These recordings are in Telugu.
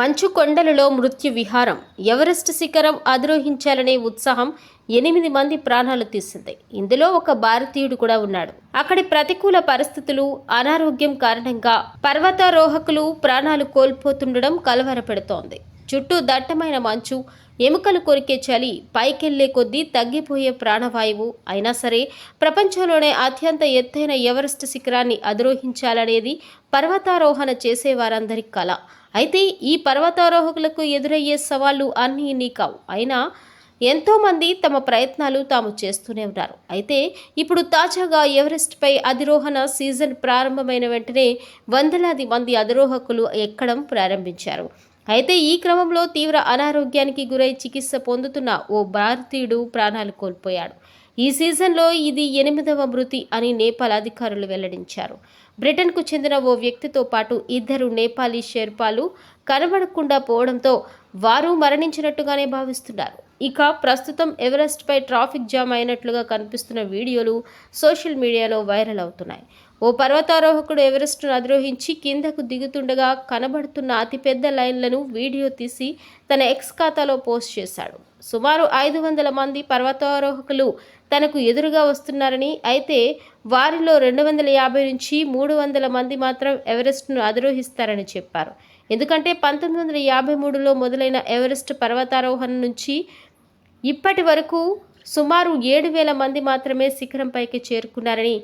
మంచు కొండలలో మృత్యు విహారం. ఎవరెస్ట్ శిఖరం అధిరోహించాలనే ఉత్సాహం ఎనిమిది మంది ప్రాణాలు తీసింది. ఇందులో ఒక భారతీయుడు కూడా ఉన్నాడు. అక్కడి ప్రతికూల పరిస్థితులు అనారోగ్యం కారణంగా పర్వతారోహకులు ప్రాణాలు కోల్పోతుండడం కలవరపెడుతోంది. చుట్టూ దట్టమైన మంచు ఎముకలు కొరికే చలి పైకెళ్ళే కొద్దీ తగ్గిపోయే ప్రాణవాయువు. అయినా సరే ప్రపంచంలోనే అత్యంత ఎత్తైన ఎవరెస్ట్ శిఖరాన్ని అధిరోహించాలనేది పర్వతారోహణ చేసేవారందరి కళ అయితే ఈ పర్వతారోహకులకు ఎదురయ్యే సవాళ్ళు అన్నీ ఇన్ని కావు. అయినా ఎంతోమంది తమ ప్రయత్నాలు తాము చేస్తూనే ఉన్నారు. అయితే ఇప్పుడు తాజాగా ఎవరెస్ట్పై అధిరోహణ సీజన్ ప్రారంభమైన వెంటనే వందలాది మంది అధిరోహకులు ఎక్కడం ప్రారంభించారు. అయితే ఈ క్రమంలో తీవ్ర అనారోగ్యానికి గురై చికిత్స పొందుతున్న ఓ భారతీయుడు ప్రాణాలు కోల్పోయాడు. ఈ సీజన్లో ఇది ఎనిమిదవ మృతి అని నేపాల్ అధికారులు వెల్లడించారు. బ్రిటన్కు చెందిన ఓ వ్యక్తితో పాటు ఇద్దరు నేపాలీ షెర్పాలు కనబడకుండా పోవడంతో వారు మరణించినట్టుగానే భావిస్తున్నారు. ఇక ప్రస్తుతం ఎవరెస్ట్పై ట్రాఫిక్ జామ్ అయినట్లుగా కనిపిస్తున్న వీడియోలు సోషల్ మీడియాలో వైరల్ అవుతున్నాయి. ఓ పర్వతారోహకుడు ఎవరెస్ట్ను అధిరోహించి కిందకు దిగుతుండగా కనబడుతున్న అతిపెద్ద లైన్లను వీడియో తీసి తన ఎక్స్ ఖాతాలో పోస్ట్ చేశాడు. సుమారు ఐదు వందల మంది పర్వతారోహకులు తనకు ఎదురుగా వస్తున్నారని అయితే వారిలో రెండు వందల యాభై నుంచి మూడు వందల మంది మాత్రం ఎవరెస్ట్ను అధిరోహిస్తారని చెప్పారు. ఎందుకంటే పంతొమ్మిది వందల యాభై మూడులో మొదలైన ఎవరెస్ట్ పర్వతారోహణ నుంచి ఇప్పటి వరకు సుమారు ఏడు వేల మంది మాత్రమే శిఖరంపైకి చేరుకున్నారని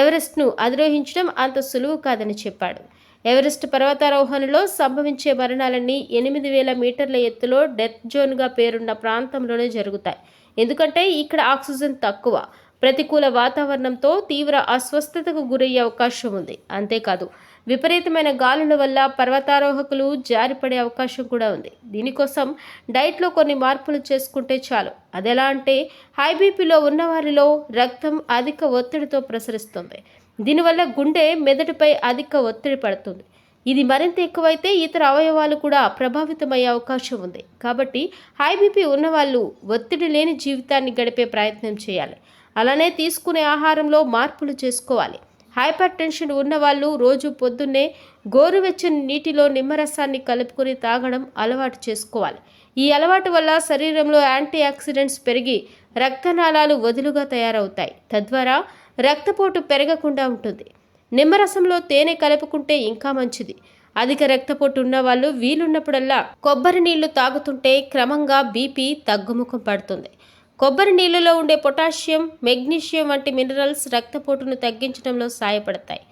ఎవరెస్ట్ను అధిరోహించడం అంత సులువు కాదని చెప్పాడు. ఎవరెస్ట్ పర్వతారోహణలో సంభవించే మరణాలన్నీ ఎనిమిది వేల మీటర్ల ఎత్తులో డెత్ జోన్గా పేరున్న ప్రాంతంలోనే జరుగుతాయి. ఎందుకంటే ఇక్కడ ఆక్సిజన్ తక్కువ. ప్రతికూల వాతావరణంతో తీవ్ర అస్వస్థతకు గురయ్యే అవకాశం ఉంది. అంతేకాదు విపరీతమైన గాలుల వల్ల పర్వతారోహకులు జారిపడే అవకాశం కూడా ఉంది. దీనికోసం డైట్లో కొన్ని మార్పులు చేసుకుంటే చాలు. అదెలా అంటే హై బీపీలో ఉన్నవారిలో రక్తం అధిక ఒత్తిడితో ప్రసరిస్తుంది. దీనివల్ల గుండె మెదడుపై అధిక ఒత్తిడి పడుతుంది. ఇది మరింత ఎక్కువైతే ఇతర అవయవాలు కూడా ప్రభావితమయ్యే అవకాశం ఉంది. కాబట్టి హై బీపీ ఉన్నవాళ్ళు ఒత్తిడి లేని జీవితాన్ని గడిపే ప్రయత్నం చేయాలి. అలానే తీసుకునే ఆహారంలో మార్పులు చేసుకోవాలి. హైపర్ టెన్షన్ ఉన్నవాళ్ళు రోజు పొద్దున్నే గోరువెచ్చని నీటిలో నిమ్మరసాన్ని కలుపుకొని తాగడం అలవాటు చేసుకోవాలి. ఈ అలవాటు వల్ల శరీరంలో యాంటీ ఆక్సిడెంట్స్ పెరిగి రక్తనాళాలు వదులుగా తయారవుతాయి. తద్వారా రక్తపోటు పెరగకుండా ఉంటుంది. నిమ్మరసంలో తేనె కలుపుకుంటే ఇంకా మంచిది. అధిక రక్తపోటు ఉన్నవాళ్ళు వీలున్నప్పుడల్లా కొబ్బరి నీళ్ళు తాగుతుంటే క్రమంగా బీపీ తగ్గుముఖం పడుతుంది. కొబ్బరి నీళ్ళలో ఉండే పొటాషియం మెగ్నీషియం వంటి మినరల్స్ రక్తపోటును తగ్గించడంలో సహాయపడతాయి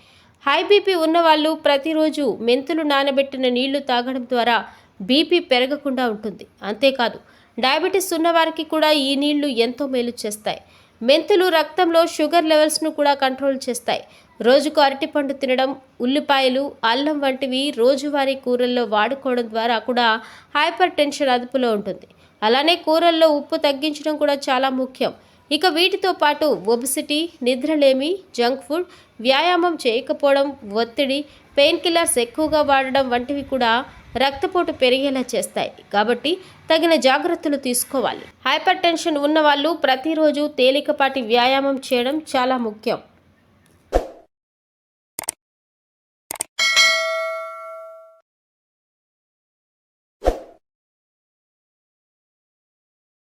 హై బీపీ ఉన్నవాళ్ళు ప్రతిరోజు మెంతులు నానబెట్టిన నీళ్ళు తాగడం ద్వారా బీపీ పెరగకుండా ఉంటుంది. అంతేకాదు డయాబెటీస్ ఉన్నవారికి కూడా ఈ నీళ్ళు ఎంతో మేలు చేస్తాయి. మెంతులు రక్తంలో షుగర్ లెవెల్స్ను కూడా కంట్రోల్ చేస్తాయి. రోజుకు అరటిపండు తినడం ఉల్లిపాయలు అల్లం వంటివి రోజువారీ కూరల్లో వాడుకోవడం ద్వారా కూడా హైపర్ టెన్షన్ అదుపులో ఉంటుంది. అలానే కూరల్లో ఉప్పు తగ్గించడం కూడా చాలా ముఖ్యం. ఇక వీటితో పాటు ఒబిసిటీ నిద్రలేమి జంక్ ఫుడ్ వ్యాయామం చేయకపోవడం ఒత్తిడి పెయిన్ కిల్లర్స్ ఎక్కువగా వాడడం వంటివి కూడా రక్తపోటు పెరిగేలా చేస్తాయి. కాబట్టి తగిన జాగ్రత్తలు తీసుకోవాలి. హైపర్ టెన్షన్ ఉన్నవాళ్ళు ప్రతిరోజు తేలికపాటి వ్యాయామం చేయడం చాలా ముఖ్యం.